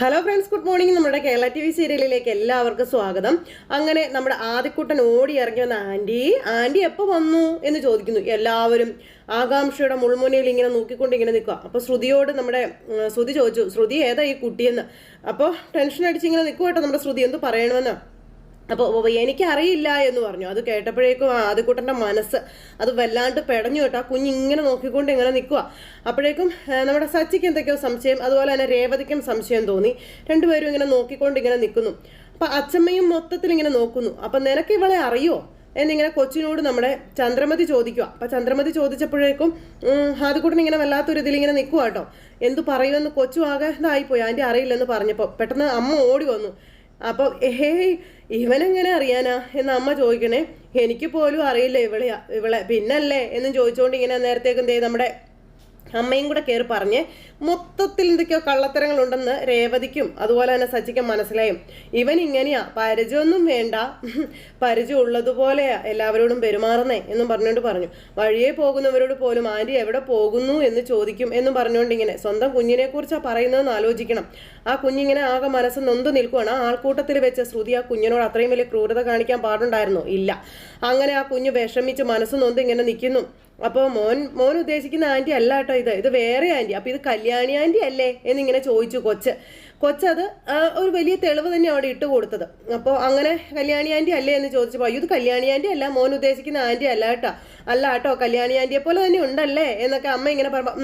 Hello friends good morning നമ്മുടെ Kerala T V സീരിയലിലേക്ക് എല്ലാവർക്കും സ്വാഗതം. അങ്ങനെ നമ്മുടെ ആദ്യക്കുട്ടൻ ഓടി ഇറങ്ങി വന്ന ആന്റി ആന്റി എപ്പോൾ വന്നു? എന്ന് ചോദിക്കുന്നു. എല്ലാവരും ആകാംക്ഷയുടെ മുൾമുനയിൽ ഇങ്ങനെ നോക്കിക്കൊണ്ട് ഇങ്ങനെ നിൽക്കുക അപ്പോൾ ശ്രുതിയോട് നമ്മുടെ ശ്രുതി ചോദിച്ചു ശ്രുതി ഏതാ ഈ കുട്ടിയെന്ന്? അപ്പോൾ ടെൻഷൻ അടിച്ച് ഇങ്ങനെ നിൽക്കുക കേട്ടോ നമ്മുടെ ശ്രുതി. എന്ത് പറയണമെന്ന്? അപ്പോൾ എനിക്കറിയില്ല എന്ന് പറഞ്ഞു. അത് കേട്ടപ്പോഴേക്കും ആദ്യക്കൂട്ടന്റെ മനസ്സ് അത് വല്ലാണ്ട് പെടഞ്ഞു കേട്ടോ. ആ കുഞ്ഞ് ഇങ്ങനെ നോക്കിക്കൊണ്ട് ഇങ്ങനെ നിൽക്കുക അപ്പോഴേക്കും നമ്മുടെ സച്ചിക്ക് എന്തൊക്കെയോ സംശയം അതുപോലെ തന്നെ രേവതിക്കും സംശയം തോന്നി. രണ്ടുപേരും ഇങ്ങനെ നോക്കിക്കൊണ്ട് ഇങ്ങനെ നിൽക്കുന്നു അപ്പം അച്ഛമ്മയും മൊത്തത്തിൽ ഇങ്ങനെ നോക്കുന്നു. അപ്പം നിനക്ക് ഇവളെ അറിയോ? എന്നിങ്ങനെ കൊച്ചിനോട് നമ്മുടെ ചന്ദ്രമതി ചോദിക്കുക അപ്പം ചന്ദ്രമതി ചോദിച്ചപ്പോഴേക്കും ആദ്യക്കൂട്ടൻ ഇങ്ങനെ വല്ലാത്തൊരു ഇതിൽ ഇങ്ങനെ നിൽക്കുക കേട്ടോ. എന്ത് പറയുമെന്ന് കൊച്ചു ആകെ ഇതായിപ്പോയി. ആന്റി അറിയില്ലെന്ന് പറഞ്ഞപ്പോൾ പെട്ടെന്ന് അമ്മ ഓടി വന്നു. അപ്പോൾ ഏയ് ഇവനെങ്ങനെ അറിയാനാ? എന്ന് അമ്മ ചോദിക്കണേ. എനിക്ക് പോലും അറിയില്ല ഇവളെ ഇവളെ പിന്നല്ലേ? എന്നും ചോദിച്ചുകൊണ്ട് ഇങ്ങനെ നേരത്തേക്ക് എന്തേ നമ്മുടെ അമ്മയും കൂടെ കയറി പറഞ്ഞ് മൊത്തത്തിൽ എന്തൊക്കെയോ കള്ളത്തരങ്ങളുണ്ടെന്ന് രേവതിക്കും അതുപോലെ തന്നെ സച്ചിക്കും മനസ്സിലായും. ഇവൻ ഇങ്ങനെയാ പരിചയമൊന്നും വേണ്ട. പരിചയം ഉള്ളതുപോലെയാ എല്ലാവരോടും പെരുമാറുന്നേ എന്നും പറഞ്ഞുകൊണ്ട് പറഞ്ഞു. വഴിയെ പോകുന്നവരോട് പോലും ആന്റി എവിടെ പോകുന്നു എന്ന് ചോദിക്കും എന്നും പറഞ്ഞുകൊണ്ട് ഇങ്ങനെ സ്വന്തം കുഞ്ഞിനെ കുറിച്ചാണ് പറയുന്നതെന്ന് ആലോചിക്കണം. ആ കുഞ്ഞിങ്ങനെ ആകെ മനസ്സ് നൊന്ത് നിൽക്കുവാണ്. ആ ആൾക്കൂട്ടത്തിൽ വെച്ച ശ്രുതി ആ കുഞ്ഞിനോട് അത്രയും വലിയ ക്രൂരത കാണിക്കാൻ പാടുണ്ടായിരുന്നോ? ഇല്ല. അങ്ങനെ ആ കുഞ്ഞ് വിഷമിച്ച് മനസ്സ് നൊന്ത് ഇങ്ങനെ നിൽക്കുന്നു. അപ്പോൾ മോൻ മോൻ ഉദ്ദേശിക്കുന്ന ആന്റി അല്ല കേട്ടോ ഇത്. ഇത് വേറെ ആന്റി അപ്പോൾ ഇത് കല്യാണി ആന്റി അല്ലേ എന്നിങ്ങനെ ചോദിച്ചു കൊച്ച്. കൊച്ചത് ഒരു വലിയ തെളിവ് തന്നെ അവിടെ ഇട്ട് കൊടുത്തത്. അപ്പോൾ അങ്ങനെ കല്യാണി ആന്റി അല്ലേ എന്ന് ചോദിച്ചപ്പോൾ അയ്യോ ഇത് കല്യാണി ആന്റി അല്ല മോൻ ഉദ്ദേശിക്കുന്ന ആന്റി അല്ല കേട്ടോ അല്ല കേട്ടോ കല്യാണി ആന്റിയെ പോലെ തന്നെ ഉണ്ടല്ലേ എന്നൊക്കെ അമ്മ ഇങ്ങനെ പറയുമ്പോൾ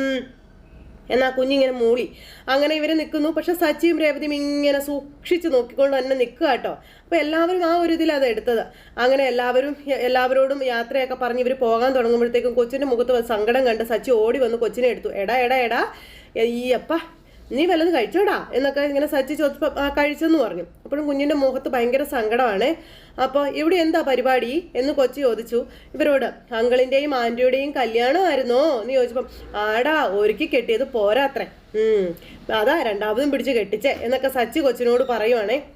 എന്നാ കുഞ്ഞിങ്ങനെ മൂളി. അങ്ങനെ ഇവർ നിൽക്കുന്നു പക്ഷെ സച്ചിയും രേവതിയും ഇങ്ങനെ സൂക്ഷിച്ച് നോക്കിക്കൊണ്ട് തന്നെ നിൽക്കുക കേട്ടോ. അപ്പോൾ എല്ലാവരും ആ ഒരു ഇതിൽ അത് എടുത്തത്. അങ്ങനെ എല്ലാവരും എല്ലാവരോടും യാത്രയൊക്കെ പറഞ്ഞ് ഇവർ പോകാൻ തുടങ്ങുമ്പോഴത്തേക്കും കൊച്ചിന്റെ മുഖത്ത് സങ്കടം കണ്ട് സച്ചി ഓടി വന്ന് കൊച്ചിനെ എടുത്തു. എടാ എടാ എടാ. ഈ അപ്പ നീ വല്ലത് കഴിച്ചോടാ എന്നൊക്കെ ഇങ്ങനെ സച്ചി ചോദിച്ചപ്പോൾ കഴിച്ചെന്ന് പറഞ്ഞു. അപ്പോഴും കുഞ്ഞിന്റെ മുഖത്ത് ഭയങ്കര സങ്കടമാണ്. അപ്പോൾ ഇവിടെ എന്താ പരിപാടി? എന്ന് കൊച്ചു ചോദിച്ചു. ഇവരോട് അങ്കിളിന്റെയും ആന്റിയുടെയും കല്യാണമായിരുന്നോ? എന്ന് ചോദിച്ചപ്പം ആടാ ഒരുക്കി കെട്ടിയത് പോരാത്രേ. അതാ രണ്ടാമതും പിടിച്ച് കെട്ടിച്ചേ എന്നൊക്കെ സച്ചി കൊച്ചിനോട് പറയുവാണേ.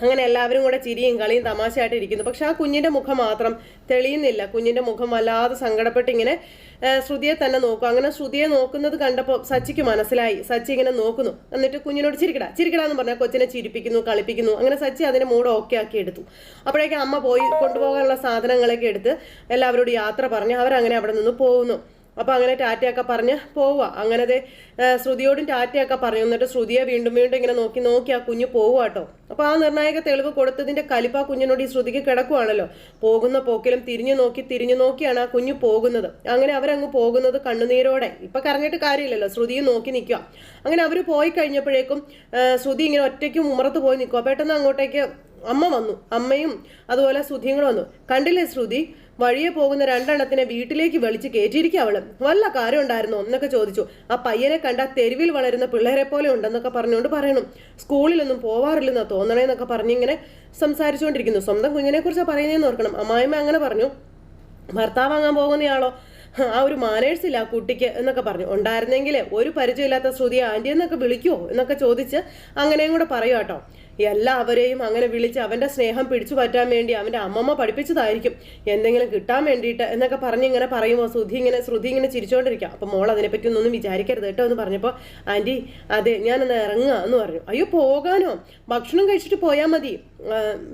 അങ്ങനെ എല്ലാവരും കൂടെ ചിരിയും കളിയും തമാശയായിട്ട് ഇരിക്കുന്നു. പക്ഷെ ആ കുഞ്ഞിന്റെ മുഖം മാത്രം തെളിയുന്നില്ല. കുഞ്ഞിന്റെ മുഖം വല്ലാതെ സങ്കടപ്പെട്ട് ഇങ്ങനെ ശ്രുതിയെ തന്നെ നോക്കും. അങ്ങനെ ശ്രുതിയെ നോക്കുന്നത് കണ്ടപ്പോൾ സച്ചിക്ക് മനസ്സിലായി. സച്ചി ഇങ്ങനെ നോക്കുന്നു. എന്നിട്ട് കുഞ്ഞിനോട് ചിരിക്കടാ ചിരിക്കടാ എന്ന് പറഞ്ഞാൽ കൊച്ചിനെ ചിരിപ്പിക്കുന്നു കളിപ്പിക്കുന്നു. അങ്ങനെ സച്ചി അതിനെ മൂഡ് ഓക്കെ ആക്കി എടുത്തു. അപ്പോഴേക്കും അമ്മ പോയി കൊണ്ടുപോകാനുള്ള സാധനങ്ങളൊക്കെ എടുത്ത് എല്ലാവരോടും യാത്ര പറഞ്ഞ് അവരങ്ങനെ അവിടെ നിന്ന് പോകുന്നു. അപ്പോൾ അങ്ങനെ ടാറ്റയൊക്കെ പറഞ്ഞ് പോവുക. അങ്ങനെ ആ, ശ്രുതിയോടും ടാറ്റയൊക്കെ പറഞ്ഞു. എന്നിട്ട് ശ്രുതിയെ വീണ്ടും വീണ്ടും ഇങ്ങനെ നോക്കി നോക്കി ആ കുഞ്ഞ് പോവുക കേട്ടോ. അപ്പോൾ ആ നിർണായക തെളിവ് കൊടുത്തതിന്റെ കലിപ്പ് ആ കുഞ്ഞിനോട് ഈ ശ്രുതിക്ക് കിടക്കുവാണല്ലോ. പോകുന്ന പോക്കിലും തിരിഞ്ഞു നോക്കി തിരിഞ്ഞു നോക്കിയാണ് ആ കുഞ്ഞ് പോകുന്നത്. അങ്ങനെ അവരങ്ങ് പോകുന്നത് കണ്ണുനീരോടെ. ഇപ്പൊ കറങ്ങിയിട്ട് കാര്യമില്ലല്ലോ. ശ്രുതിയും നോക്കി നിൽക്കുക. അങ്ങനെ അവർ പോയി കഴിഞ്ഞപ്പോഴേക്കും ശ്രുതി ഇങ്ങനെ ഒറ്റയ്ക്ക് ഉമ്മറത്ത് പോയി നിൽക്കുക. പെട്ടെന്ന് അങ്ങോട്ടേക്ക് അമ്മ വന്നു. അമ്മയും അതുപോലെ ശ്രുതിയും വന്നു. കണ്ടില്ലേ ശ്രുതി? വഴിയെ പോകുന്ന രണ്ടെണ്ണത്തിനെ വീട്ടിലേക്ക് വിളിച്ച് അവൾ. വല്ല കാര്യം ഉണ്ടായിരുന്നോ? എന്നൊക്കെ ചോദിച്ചു. ആ പയ്യനെ കണ്ട തെരുവിൽ വളരുന്ന പിള്ളേരെ പോലെ ഉണ്ടെന്നൊക്കെ പറഞ്ഞുകൊണ്ട് പറയണം. സ്കൂളിലൊന്നും പോവാറില്ലെന്നോ തോന്നണേന്നൊക്കെ പറഞ്ഞിങ്ങനെ സംസാരിച്ചുകൊണ്ടിരിക്കുന്നു. സ്വന്തം കുഞ്ഞിനെ കുറിച്ച് പറയുന്നതെന്ന് ഓർക്കണം. അമ്മായിമ്മ അങ്ങനെ പറഞ്ഞു. ഭർത്താവ് വാങ്ങാൻ പോകുന്നയാളോ? ആ ഒരു മാനേഴ്സ് ഇല്ല കുട്ടിക്ക് എന്നൊക്കെ പറഞ്ഞു. ഉണ്ടായിരുന്നെങ്കിൽ ഒരു പരിചയമില്ലാത്ത ശ്രുതിയെ ആന്റി എന്നൊക്കെ വിളിക്കുമോ എന്നൊക്കെ ചോദിച്ച് അങ്ങനെയും കൂടെ പറയും കേട്ടോ എല്ലാവരെയും അങ്ങനെ വിളിച്ച് അവന്റെ സ്നേഹം പിടിച്ചു പറ്റാൻ വേണ്ടി അവന്റെ അമ്മമ്മ പഠിപ്പിച്ചതായിരിക്കും. എന്തെങ്കിലും കിട്ടാൻ വേണ്ടിയിട്ട് എന്നൊക്കെ പറഞ്ഞ് ഇങ്ങനെ പറയുമ്പോൾ ശ്രുതി ഇങ്ങനെ ശ്രുതി ഇങ്ങനെ ചിരിച്ചുകൊണ്ടിരിക്കുക അപ്പോൾ മോൾ അതിനെപ്പറ്റി ഒന്നും വിചാരിക്കരുത് കേട്ടോ എന്ന് പറഞ്ഞപ്പോൾ ആന്റി അതെ ഞാനൊന്ന് ഇറങ്ങുക എന്ന് പറഞ്ഞു. അയ്യോ പോകാനോ? ഭക്ഷണം കഴിച്ചിട്ട് പോയാൽ മതി.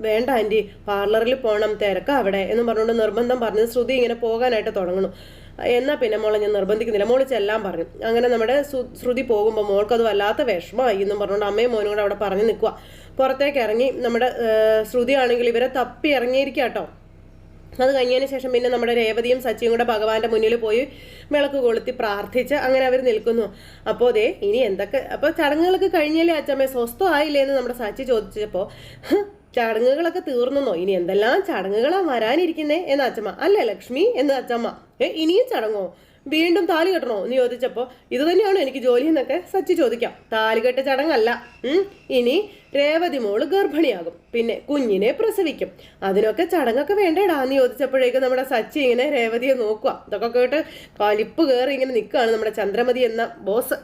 വേണ്ട ആന്റി പാർലറിൽ പോകണം തിരക്കാം അവിടെ എന്ന് പറഞ്ഞുകൊണ്ട് നിർബന്ധം പറഞ്ഞ് ശ്രുതി ഇങ്ങനെ പോകാനായിട്ട് തുടങ്ങണം എന്നാ പിന്നെ മോളെ ഞാൻ നിർബന്ധിക്കുന്നില്ല. മോൾ ചെല്ലാൻ പറഞ്ഞു. അങ്ങനെ നമ്മുടെ ശ്രുതി പോകുമ്പോൾ മോൾക്ക് അത് വല്ലാത്ത വിഷമമായി എന്നും പറഞ്ഞുകൊണ്ട് അമ്മയും മോനും കൂടെ അവിടെ പറഞ്ഞു നിൽക്കുക പുറത്തേക്ക് ഇറങ്ങി നമ്മുടെ ശ്രുതി ആണെങ്കിൽ ഇവരെ തപ്പി ഇറങ്ങിയിരിക്കുക കേട്ടോ അത് കഴിഞ്ഞതിന് ശേഷം പിന്നെ നമ്മുടെ രേവതിയും സച്ചിയും കൂടെ ഭഗവാന്റെ മുന്നിൽ പോയി വിളക്ക് കൊളുത്തി പ്രാർത്ഥിച്ച് അങ്ങനെ അവർ നിൽക്കുന്നു. അപ്പോൾ ദേ ഇനി എന്തൊക്കെ അപ്പോൾ ചടങ്ങുകളൊക്കെ കഴിഞ്ഞാലേ അച്ചമ്മ സ്വസ്ഥമായില്ലേ എന്ന് നമ്മുടെ സച്ചി ചോദിച്ചപ്പോൾ "ഹ്, ചടങ്ങുകളൊക്കെ തീർന്നെന്നോ? ഇനി എന്തെല്ലാം ചടങ്ങുകളാ വരാനിരിക്കുന്നേ എന്ന അച്ഛമ്മ. അല്ലേ ലക്ഷ്മി എന്ന അച്ഛമ്മ. ഏ ഇനിയും ചടങ്ങോ? വീണ്ടും താലി കെട്ടണോ എന്ന് ചോദിച്ചപ്പോൾ ഇത് തന്നെയാണോ എനിക്ക് ജോലി എന്നൊക്കെ സച്ചി ചോദിക്കാം. താലി കെട്ട ചടങ്ങല്ല. ഇനി രേവതി മോൾ ഗർഭിണിയാകും. പിന്നെ കുഞ്ഞിനെ പ്രസവിക്കും. അതിനൊക്കെ ചടങ്ങൊക്കെ വേണ്ടേടാ എന്ന് ചോദിച്ചപ്പോഴേക്കും നമ്മുടെ സച്ചി ഇങ്ങനെ രേവതിയെ നോക്കുക ഇതൊക്കെ കേട്ട് കലിപ്പ് കയറി ഇങ്ങനെ നിൽക്കുകയാണ് നമ്മുടെ ചന്ദ്രമതി എന്ന ബോസ്.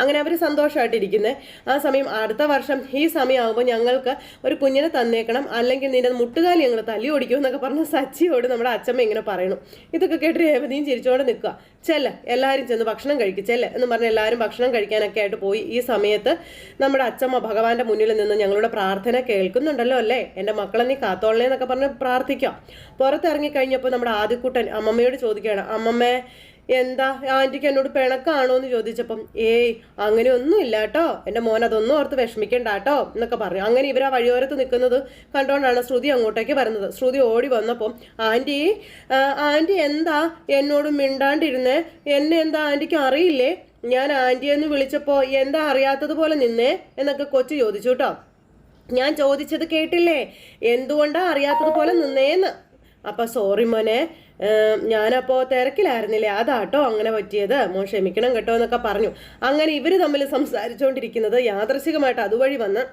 അങ്ങനെ അവർ സന്തോഷമായിട്ടിരിക്കുന്നത് ആ സമയം അടുത്ത വർഷം ഈ സമയമാകുമ്പോൾ ഞങ്ങൾക്ക് ഒരു കുഞ്ഞിനെ തന്നേക്കണം. അല്ലെങ്കിൽ നിന്റെ മുട്ടുകാലി ഞങ്ങൾ തല്ലി ഓടിക്കും എന്നൊക്കെ പറഞ്ഞ് സച്ചിയോട് നമ്മുടെ അച്ഛമ്മ ഇങ്ങനെ പറയണം. ഇതൊക്കെ കേട്ട് രേവതിയും ചിരിച്ചോണ്ട് നിൽക്കുക ചെല്ല എല്ലാവരും ചെന്ന് ഭക്ഷണം കഴിക്കും ചെല്ല എന്ന് പറഞ്ഞ് എല്ലാവരും ഭക്ഷണം കഴിക്കാനൊക്കെ ആയിട്ട് പോയി. ഈ സമയത്ത് നമ്മുടെ അച്ഛമ്മ ഭഗവാന്റെ മുന്നിൽ നിന്ന് ഞങ്ങളുടെ പ്രാർത്ഥന കേൾക്കുന്നുണ്ടല്ലോ അല്ലേ? എന്റെ മക്കളെ നീ കാത്തോളേ എന്നൊക്കെ പറഞ്ഞ് പ്രാർത്ഥിക്കാം പുറത്തിറങ്ങി കഴിഞ്ഞപ്പോൾ നമ്മുടെ ആദ്യക്കുട്ടൻ അമ്മമ്മയോട് ചോദിക്കുകയാണ് അമ്മമ്മേ എന്താ? ആന്റിക്ക് എന്നോട് പിണക്കാണോ എന്ന് ചോദിച്ചപ്പം ഏയ് അങ്ങനെ ഒന്നും ഇല്ല കേട്ടോ എന്റെ മോൻ അതൊന്നും ഓർത്ത് വിഷമിക്കണ്ട കേട്ടോ എന്നൊക്കെ പറഞ്ഞു. അങ്ങനെ ഇവർ ആ വഴിയോരത്ത് നിൽക്കുന്നത് കണ്ടുകൊണ്ടാണ് ശ്രുതി അങ്ങോട്ടേക്ക് വരുന്നത്. ശ്രുതി ഓടി വന്നപ്പം ആന്റി ആന്റി എന്താ എന്നോട് മിണ്ടാണ്ടിരുന്നേ? എന്നെ എന്താ ആന്റിക്ക് അറിയില്ലേ? ഞാൻ ആന്റിയെന്ന് വിളിച്ചപ്പോൾ എന്താ അറിയാത്തതുപോലെ നിന്നേ? എന്നൊക്കെ കൊച്ചു ചോദിച്ചു കേട്ടോ ഞാൻ ചോദിച്ചത് കേട്ടില്ലേ? എന്തുകൊണ്ടാ അറിയാത്തതുപോലെ നിന്നേന്ന്? അപ്പൊ സോറി മോനെ. ഏം, ഞാനപ്പോ തിരക്കിലായിരുന്നില്ലേ? അതാട്ടോ അങ്ങനെ പറ്റിയത്. മോൻ ക്ഷമിക്കണം കേട്ടോ എന്നൊക്കെ പറഞ്ഞു. അങ്ങനെ ഇവർ തമ്മിൽ സംസാരിച്ചുകൊണ്ടിരിക്കുന്നത് യാദർശികമായിട്ട് അതുവഴി വന്ന്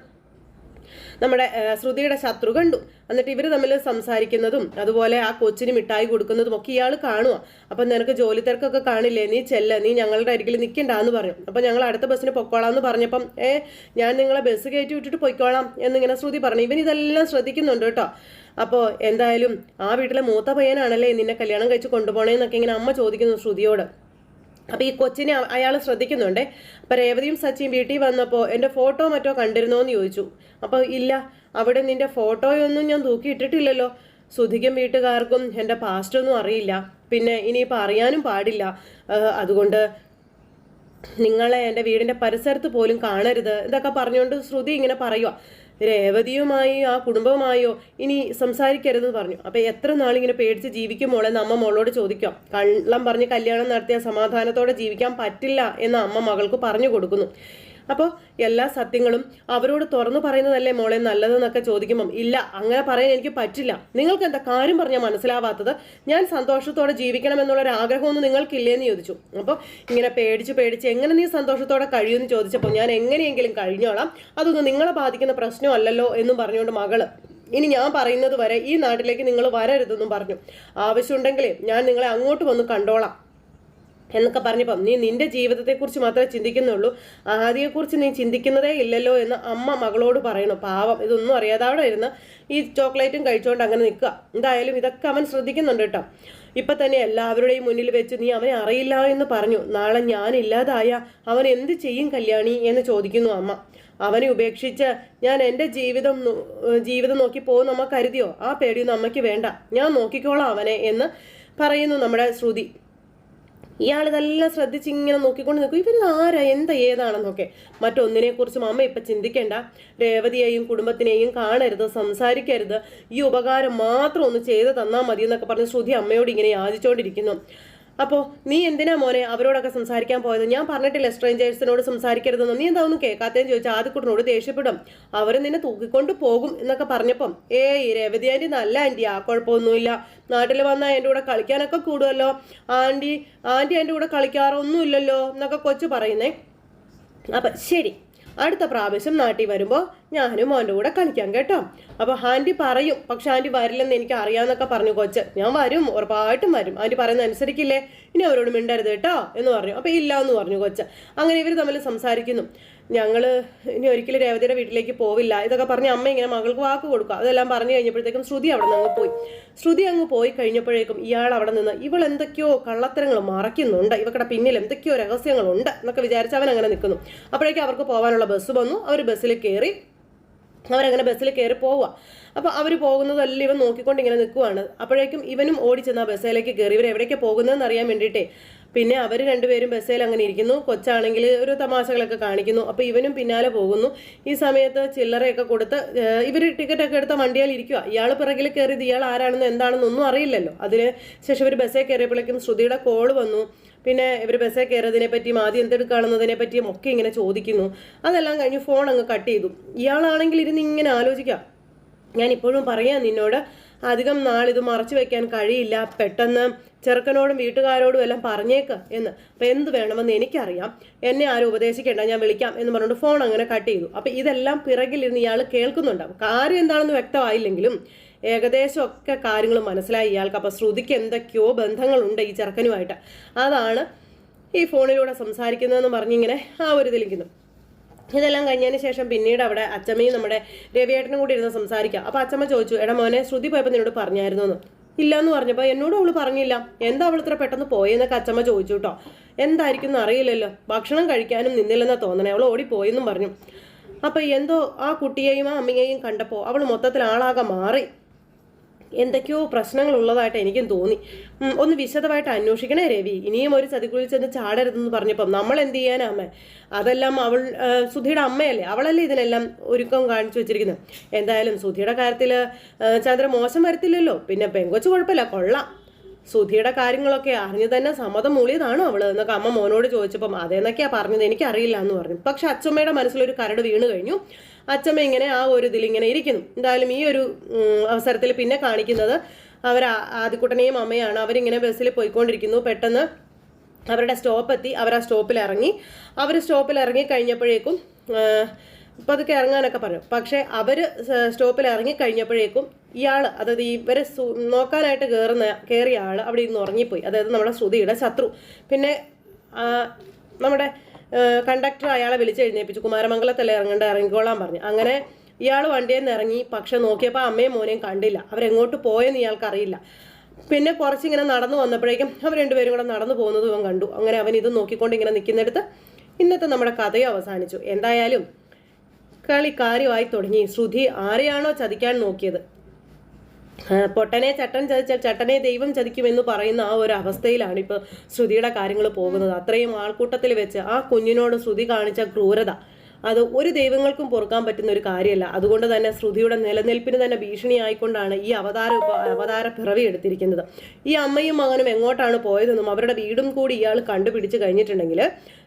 നമ്മുടെ ശ്രുതിയുടെ ശത്രു കണ്ടു. എന്നിട്ട് ഇവർ തമ്മിൽ സംസാരിക്കുന്നതും അതുപോലെ ആ കൊച്ചിന് മിഠായി കൊടുക്കുന്നതും ഒക്കെ ഇയാൾ കാണുക അപ്പം നിനക്ക് ജോലി തിരക്കൊക്കെ കാണില്ലേ? നീ ചെല്ല നീ ഞങ്ങളുടെ അരികിൽ നിൽക്കണ്ടെന്ന് പറഞ്ഞു അപ്പം ഞങ്ങൾ അടുത്ത ബസ്സിന് പൊക്കോളാം എന്ന് പറഞ്ഞപ്പം ഏ ഞാൻ നിങ്ങളെ ബസ് കയറ്റി വിട്ടിട്ട് പൊയ്ക്കോളാം എന്നിങ്ങനെ ശ്രുതി പറഞ്ഞു. ഇവൻ ഇതെല്ലാം ശ്രദ്ധിക്കുന്നുണ്ട് കേട്ടോ. അപ്പോൾ എന്തായാലും ആ വീട്ടിലെ മൂത്ത പയ്യനാണല്ലേ നിന്നെ കല്യാണം കഴിച്ച് കൊണ്ടുപോകണേന്നൊക്കെ ഇങ്ങനെ അമ്മ ചോദിക്കുന്നു ശ്രുതിയോട്. അപ്പോൾ ഈ കൊച്ചിനെ അയാൾ ശ്രദ്ധിക്കുന്നുണ്ടേ. അപ്പോൾ രേവതിയും സച്ചിയും വീട്ടിൽ വന്നപ്പോൾ എന്റെ ഫോട്ടോ മറ്റോ കണ്ടിരുന്നോ എന്ന് ചോദിച്ചു. അപ്പോൾ ഇല്ല അവിടെ നിന്റെ ഫോട്ടോയൊന്നും ഞാൻ തൂക്കിയിട്ടിട്ടില്ലല്ലോ. സുധികം വീട്ടുകാർക്കും എന്റെ പാസ്റ്റൊന്നും അറിയില്ല. പിന്നെ ഇനിയിപ്പോൾ അറിയാനും പാടില്ല. അതുകൊണ്ട് നിങ്ങളെ എന്റെ വീടിന്റെ പരിസരത്ത് പോലും കാണരുത് ഇതൊക്കെ പറഞ്ഞുകൊണ്ട് ശ്രുതി ഇങ്ങനെ പറയുക രേവതിയുമായി ആ കുടുംബവുമായോ ഇനി സംസാരിക്കരുതെന്ന് പറഞ്ഞു. അപ്പൊ എത്ര നാളിങ്ങനെ പേടിച്ച് ജീവിക്കും മോളെ എന്ന് അമ്മ മോളോട് ചോദിക്കാം. കള്ളം പറഞ്ഞ് കല്യാണം നടത്തിയ സമാധാനത്തോടെ ജീവിക്കാൻ പറ്റില്ല എന്ന് അമ്മ മകൾക്ക് പറഞ്ഞു കൊടുക്കുന്നു. അപ്പോൾ എല്ലാ സത്യങ്ങളും അവരോട് തുറന്നു പറയുന്നതല്ലേ മോളെ നല്ലതെന്നൊക്കെ ചോദിക്കുമ്പം ഇല്ല അങ്ങനെ പറയാൻ എനിക്ക് പറ്റില്ല. നിങ്ങൾക്ക് എന്താ കാര്യം പറഞ്ഞാൽ മനസ്സിലാവാത്തത്? ഞാൻ സന്തോഷത്തോടെ ജീവിക്കണം എന്നുള്ളൊരു ആഗ്രഹമൊന്നും നിങ്ങൾക്കില്ലേന്ന് ചോദിച്ചു. അപ്പോൾ ഇങ്ങനെ പേടിച്ച് പേടിച്ച് എങ്ങനെ നീ സന്തോഷത്തോടെ കഴിയുമെന്ന് ചോദിച്ചപ്പോൾ ഞാൻ എങ്ങനെയെങ്കിലും കഴിഞ്ഞോളാം. അതൊന്നും നിങ്ങളെ ബാധിക്കുന്ന പ്രശ്നമല്ലല്ലോ എന്നും പറഞ്ഞുകൊണ്ട് മകൾ ഇനി ഞാൻ പറയുന്നത് വരെ ഈ നാട്ടിലേക്ക് നിങ്ങൾ വരരുതെന്നും പറഞ്ഞു. ആവശ്യമുണ്ടെങ്കിലേ ഞാൻ നിങ്ങളെ അങ്ങോട്ട് വന്ന് കണ്ടോളാം. എന്നൊക്കെ പറഞ്ഞപ്പം നീ നിന്റെ ജീവിതത്തെക്കുറിച്ച് മാത്രമേ ചിന്തിക്കുന്നുള്ളൂ. ആദ്യയെക്കുറിച്ച് നീ ചിന്തിക്കുന്നതേ ഇല്ലല്ലോ എന്ന് അമ്മ മകളോട് പറയണു പാവം ഇതൊന്നും അറിയാതെ അവിടെ ഇരുന്ന് ഈ ചോക്ലേറ്റും കഴിച്ചുകൊണ്ട് അങ്ങനെ നിൽക്കുക. എന്തായാലും ഇതൊക്കെ അവൻ ശ്രദ്ധിക്കുന്നുണ്ട് കേട്ടോ. ഇപ്പൊ തന്നെ എല്ലാവരുടെയും മുന്നിൽ വെച്ച് നീ അവനെ അറിയില്ല എന്ന് പറഞ്ഞു. നാളെ ഞാനില്ലാതായ അവൻ എന്ത് ചെയ്യും കല്യാണി എന്ന് ചോദിക്കുന്നു അമ്മ. അവനെ ഉപേക്ഷിച്ച് ഞാൻ എന്റെ ജീവിതം ജീവിതം നോക്കി പോകും അമ്മ കരുതിയോ? ആ പേടിയൊന്നും അമ്മയ്ക്ക് വേണ്ട. ഞാൻ നോക്കിക്കോളാം അവനെ എന്ന് പറയുന്നു നമ്മുടെ ശ്രുതി. ഇയാൾ ഇതെല്ലാം ശ്രദ്ധിച്ച് ഇങ്ങനെ നോക്കിക്കൊണ്ട് നിൽക്കും. ഇവർ ആരാ? എന്താ ഏതാണെന്നൊക്കെ. മറ്റൊന്നിനെ കുറിച്ചും അമ്മ ഇപ്പൊ ചിന്തിക്കേണ്ട. രേവതിയെയും കുടുംബത്തിനെയും കാണരുത് സംസാരിക്കരുത്. ഈ ഉപകാരം മാത്രം ഒന്ന് ചെയ്ത് തന്നാൽ മതി എന്നൊക്കെ പറഞ്ഞ് ശ്രുതി അമ്മയോട് ഇങ്ങനെ യാചിച്ചുകൊണ്ടിരിക്കുന്നു അപ്പോൾ നീ എന്തിനാ മോനെ അവരോടൊക്കെ സംസാരിക്കാൻ പോയത്? ഞാൻ പറഞ്ഞിട്ടില്ല സ്ട്രേഞ്ചേഴ്സിനോട് സംസാരിക്കരുതെന്ന്. നീ എന്താ ഒന്നും കേൾക്കാത്തതെന്ന് ചോദിച്ചാൽ ആദ്യക്കുട്ടനോട് ദേഷ്യപ്പെടും. അവർ നിന്നെ തൂക്കിക്കൊണ്ട് പോകും എന്നൊക്കെ പറഞ്ഞപ്പം ഏയ് രേവതി ആന്റി നല്ല ആന്റി ആ കുഴപ്പമൊന്നുമില്ല. നാട്ടിൽ വന്നാൽ എന്റെ കൂടെ കളിക്കാനൊക്കെ കൂടുമല്ലോ ആന്റി ആന്റി എന്റെ കൂടെ കളിക്കാറൊന്നുമില്ലല്ലോ എന്നൊക്കെ കൊച്ചു പറയുന്നേ. അപ്പം ശരി. അടുത്ത പ്രാവശ്യം നാട്ടിൽ വരുമ്പോൾ ഞാനും മോന്റെ കൂടെ കളിക്കാം കേട്ടോ. അപ്പോൾ ആന്റി പറയും പക്ഷെ ആന്റി വരില്ലെന്ന് എനിക്ക് അറിയാമെന്നൊക്കെ പറഞ്ഞു കൊച്ച്. ഞാൻ വരും ഉറപ്പായിട്ടും വരും. ആന്റി പറയുന്ന അനുസരിക്കില്ലേ? ഇനി അവരോട് മിണ്ടരുത് കേട്ടോ എന്ന് പറഞ്ഞു. അപ്പോൾ ഇല്ല എന്ന് പറഞ്ഞു കൊച്ച്. അങ്ങനെ ഇവർ തമ്മിൽ സംസാരിക്കുന്നു. ഞങ്ങൾ ഇനി ഒരിക്കലും രേവതിയുടെ വീട്ടിലേക്ക് പോവില്ല. ഇതൊക്കെ പറഞ്ഞ് അമ്മ ഇങ്ങനെ മകൾക്ക് വാക്ക് കൊടുക്കുക. അതെല്ലാം പറഞ്ഞു കഴിഞ്ഞപ്പോഴത്തേക്കും ശ്രുതി അവിടെ നിന്ന് പോയി. ശ്രുതി അങ്ങ് പോയി കഴിഞ്ഞപ്പോഴേക്കും ഇയാൾ അവിടെ നിന്ന് ഇവൾ എന്തൊക്കെയോ കള്ളത്തരങ്ങൾ മറയ്ക്കുന്നുണ്ട്. ഇവക്കടെ പിന്നിൽ എന്തൊക്കെയോ രഹസ്യങ്ങളുണ്ട് എന്നൊക്കെ വിചാരിച്ച് അവൻ അങ്ങനെ നിൽക്കുന്നു. അപ്പോഴേക്കും അവർക്ക് പോകാനുള്ള ബസ് വന്നു. അവർ ബസ്സിൽ കയറി അവരങ്ങനെ ബസ്സിൽ കയറി പോവുക. അപ്പോൾ അവർ പോകുന്നതല്ല ഇവൻ നോക്കിക്കൊണ്ട് ഇങ്ങനെ നിൽക്കുവാണ്. അപ്പോഴേക്കും ഇവനും ഓടിച്ചെന്ന് ആ ബസ്സിലേക്ക് കയറി. ഇവർ എവിടേക്കാണ് പോകുന്നതെന്ന് അറിയാൻ വേണ്ടിയിട്ടേ പിന്നെ അവർ രണ്ടുപേരും ബസ്സേൽ അങ്ങനെ ഇരിക്കുന്നു. കൊച്ചാണെങ്കിൽ ഒരു തമാശകളൊക്കെ കാണിക്കുന്നു. അപ്പോൾ ഇവനും പിന്നാലെ പോകുന്നു. ഈ സമയത്ത് ചില്ലറയൊക്കെ കൊടുത്ത് ഇവർ ടിക്കറ്റൊക്കെ എടുത്ത വണ്ടിയാൽ ഇരിക്കുക ഇയാൾ പിറകിൽ കയറിയത് ഇയാൾ ആരാണെന്ന് എന്താണെന്നൊന്നും അറിയില്ലല്ലോ. അതിന് ശേഷം ഇവർ ബസ്സേ കയറിയപ്പോഴേക്കും ശ്രുതിയുടെ കോൾ വന്നു. പിന്നെ ഇവർ ബസ്സേ കയറിയതിനെ പറ്റിയും ആദ്യം എന്തെടുക്കുകയാണെന്നതിനെ പറ്റിയും ഒക്കെ ഇങ്ങനെ ചോദിക്കുന്നു. അതെല്ലാം കഴിഞ്ഞ് ഫോൺ അങ്ങ് കട്ട് ചെയ്തു. ഇയാളാണെങ്കിൽ ഇരുന്ന് ഇങ്ങനെ ആലോചിക്കാം. ഞാൻ ഇപ്പോഴും പറയാം നിന്നോട് അധികം നാളിത് മറച്ചു വെക്കാൻ കഴിയില്ല. പെട്ടെന്ന് ചെറുക്കനോടും വീട്ടുകാരോടും എല്ലാം പറഞ്ഞേക്ക് എന്ന്. അപ്പം എന്ത് വേണമെന്ന് എനിക്കറിയാം. എന്നെ ആരും ഉപദേശിക്കേണ്ട ഞാൻ വിളിക്കാം എന്ന് പറഞ്ഞുകൊണ്ട് ഫോൺ അങ്ങനെ കട്ട് ചെയ്തു. അപ്പം ഇതെല്ലാം പിറകിലിരുന്ന് ഇയാൾ കേൾക്കുന്നുണ്ടാവും. കാര്യം എന്താണെന്ന് വ്യക്തമായില്ലെങ്കിലും ഏകദേശം ഒക്കെ കാര്യങ്ങൾ മനസ്സിലായി ഇയാൾക്ക്. അപ്പം ശ്രുതിക്ക് എന്തൊക്കെയോ ബന്ധങ്ങളുണ്ട് ഈ ചെറുക്കനുമായിട്ട്. അതാണ് ഈ ഫോണിലൂടെ സംസാരിക്കുന്നതെന്ന് പറഞ്ഞിങ്ങനെ ആ ഒരു ഇതിലിരിക്കുന്നു ഇതെല്ലാം കഴിഞ്ഞതിന് ശേഷം പിന്നീട് അവിടെ അച്ചമ്മയും നമ്മുടെ രവിയേട്ടനും കൂടി ഇരുന്ന് സംസാരിക്കാം. അപ്പോൾ അച്ചമ്മ ചോദിച്ചു എടാ മോനെ ശ്രുതി പോയപ്പോൾ നിന്നോട് പറഞ്ഞായിരുന്നു? എന്ന് ഇല്ല എന്ന് പറഞ്ഞപ്പോൾ എന്നോട് അവൾ പറഞ്ഞില്ല. എന്താ അവൾ ഇത്ര പെട്ടെന്ന് പോയെന്നൊക്കെ അച്ചമ്മ ചോദിച്ചു കേട്ടോ എന്തായിരിക്കും എന്ന് അറിയില്ലല്ലോ. ഭക്ഷണം കഴിക്കാനും നിന്നില്ലെന്നാ തോന്നണേ. അവൾ ഓടിപ്പോയെന്നും പറഞ്ഞു. അപ്പോൾ എന്തോ ആ കുട്ടിയെയും ആ അമ്മയെയും കണ്ടപ്പോൾ അവൾ മൊത്തത്തിൽ ആളാകെ മാറി. എന്തൊക്കെയോ പ്രശ്നങ്ങൾ ഉള്ളതായിട്ട് എനിക്കും തോന്നി. ഒന്ന് വിശദമായിട്ട് അന്വേഷിക്കണേ രവി. ഇനിയും ഒരു ചതിക്കുള്ളിൽ ചെന്ന് ചാടരുതെന്ന് പറഞ്ഞപ്പം നമ്മൾ എന്ത് അമ്മ? അതെല്ലാം അവൾ സുധിയുടെ അമ്മയല്ലേ? അവളല്ലേ ഇതിനെല്ലാം ഒരുക്കം കാണിച്ചു വെച്ചിരിക്കുന്നത്. എന്തായാലും സുധിയുടെ കാര്യത്തിൽ ചന്ദ്ര മോശം വരത്തില്ലല്ലോ. പിന്നെ പെങ്കൊച്ച് കുഴപ്പമില്ല കൊള്ളാം. സുധിയുടെ കാര്യങ്ങളൊക്കെ അറിഞ്ഞു തന്നെ സമ്മതം മൂളിയതാണോ അവൾ? എന്നൊക്കെ അമ്മ മോനോട് ചോദിച്ചപ്പം അതേന്നൊക്കെയാ പറഞ്ഞത്? എനിക്കറിയില്ല എന്ന് പറഞ്ഞു. പക്ഷെ അച്ഛമ്മയുടെ മനസ്സിലൊരു കരട് വീണ് കഴിഞ്ഞു. അച്ഛമ്മ ഇങ്ങനെ ആ ഒരു ഇതിൽ ഇങ്ങനെ ഇരിക്കുന്നു. എന്തായാലും ഈ ഒരു അവസരത്തിൽ പിന്നെ കാണിക്കുന്നത് അവർ ആദ്യക്കുട്ടനെയും അമ്മയാണ്. അവരിങ്ങനെ ബസ്സിൽ പോയിക്കൊണ്ടിരിക്കുന്നു. പെട്ടെന്ന് അവരുടെ സ്റ്റോപ്പ് എത്തി. അവർ ആ സ്റ്റോപ്പിൽ ഇറങ്ങി. അവർ സ്റ്റോപ്പിൽ ഇറങ്ങി കഴിഞ്ഞപ്പോഴേക്കും ഇപ്പം അതൊക്കെ ഇറങ്ങാനൊക്കെ പറഞ്ഞു. പക്ഷേ അവർ സ്റ്റോപ്പിൽ ഇറങ്ങി കഴിഞ്ഞപ്പോഴേക്കും ഇയാൾ അതായത് ഇവരെ സു- നോക്കാനായിട്ട് കയറുന്ന കയറിയ ആൾ അവിടെ ഇരുന്ന് ഉറങ്ങിപ്പോയി. അതായത് നമ്മുടെ ശ്രുതിയുടെ ശത്രു. പിന്നെ നമ്മുടെ കണ്ടക്ടർ അയാളെ വിളിച്ച് എഴുന്നേപ്പിച്ചു. കുമാരമംഗലത്തല്ലേ ഇറങ്ങേണ്ട ഇറങ്ങിക്കോളാൻ പറഞ്ഞു. അങ്ങനെ ഇയാൾ വണ്ടിയിൽ നിന്ന് ഇറങ്ങി പക്ഷെ നോക്കിയപ്പോൾ അമ്മയും മോനെയും കണ്ടില്ല. അവരെങ്ങോട്ട് പോയെന്ന് ഇയാൾക്ക് അറിയില്ല. പിന്നെ കുറച്ചിങ്ങനെ നടന്നു വന്നപ്പോഴേക്കും അവർ രണ്ടുപേരും കൂടെ നടന്നു പോകുന്നത് ഇവൻ കണ്ടു. അങ്ങനെ അവൻ ഇത് നോക്കിക്കൊണ്ട് ഇങ്ങനെ നിൽക്കുന്നിടത്ത് ഇന്നത്തെ നമ്മുടെ കഥയും അവസാനിച്ചു. എന്തായാലും കളി കാര്യമായി തുടങ്ങി. ശ്രുതി ആരെയാണോ ചതിക്കാൻ നോക്കിയത്? പൊട്ടനെ ചട്ടൻ ചതിച്ചാൽ ചട്ടനെ ദൈവം ചതിക്കുമെന്ന് പറയുന്ന ആ ഒരു അവസ്ഥയിലാണ് ഇപ്പോൾ ശ്രുതിയുടെ കാര്യങ്ങൾ പോകുന്നത്. അത്രയും ആൾക്കൂട്ടത്തിൽ വെച്ച് ആ കുഞ്ഞിനോട് ശ്രുതി കാണിച്ച ക്രൂരത അത് ഒരു ദൈവങ്ങൾക്കും പൊറുക്കാൻ പറ്റുന്ന ഒരു കാര്യമല്ല. അതുകൊണ്ട് തന്നെ ശ്രുതിയുടെ നിലനിൽപ്പിന് തന്നെ ഭീഷണിയായിക്കൊണ്ടാണ് ഈ അവതാര അവതാര പിറവി എടുത്തിരിക്കുന്നത്. ഈ അമ്മയും മകനും എങ്ങോട്ടാണ് പോയതെന്നും അവരുടെ വീടും കൂടി ഇയാൾ കണ്ടുപിടിച്ച് കഴിഞ്ഞിട്ടുണ്ടെങ്കിൽ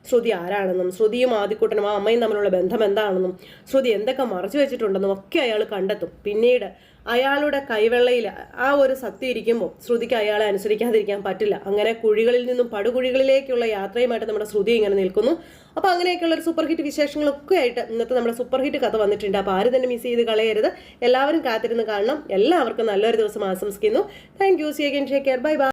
ശ്രുതി ആരാണെന്നും ശ്രുതിയും ആദ്യക്കൂട്ടനും ആ അമ്മയും തമ്മിലുള്ള ബന്ധം എന്താണെന്നും ശ്രുതി എന്തൊക്കെ മറച്ചു വെച്ചിട്ടുണ്ടെന്നും ഒക്കെ അയാൾ കണ്ടെത്തും. പിന്നീട് അയാളുടെ കൈവെള്ളയിൽ ആ ഒരു സത്യം ഇരിക്കുമ്പോൾ ശ്രുതിക്ക് അയാളെ അനുസരിക്കാതിരിക്കാൻ പറ്റില്ല. അങ്ങനെ കുഴികളിൽ നിന്നും പടുകുഴികളിലേക്കുള്ള യാത്രയുമായിട്ട് നമ്മുടെ ശ്രുതി ഇങ്ങനെ നിൽക്കുന്നു. അപ്പോൾ അങ്ങനെയൊക്കെയുള്ള ഒരു സൂപ്പർ ഹിറ്റ് വിശേഷങ്ങളൊക്കെ ആയിട്ട് ഇന്നത്തെ നമ്മുടെ സൂപ്പർ ഹിറ്റ് കഥ വന്നിട്ടുണ്ട്. അപ്പോൾ ആരും തന്നെ മിസ് ചെയ്ത് കളയരുത്. എല്ലാവരും കാത്തിരുന്ന് കാണണം. എല്ലാവർക്കും നല്ലൊരു ദിവസം ആശംസിക്കുന്നു. Thank you see again take care bye bye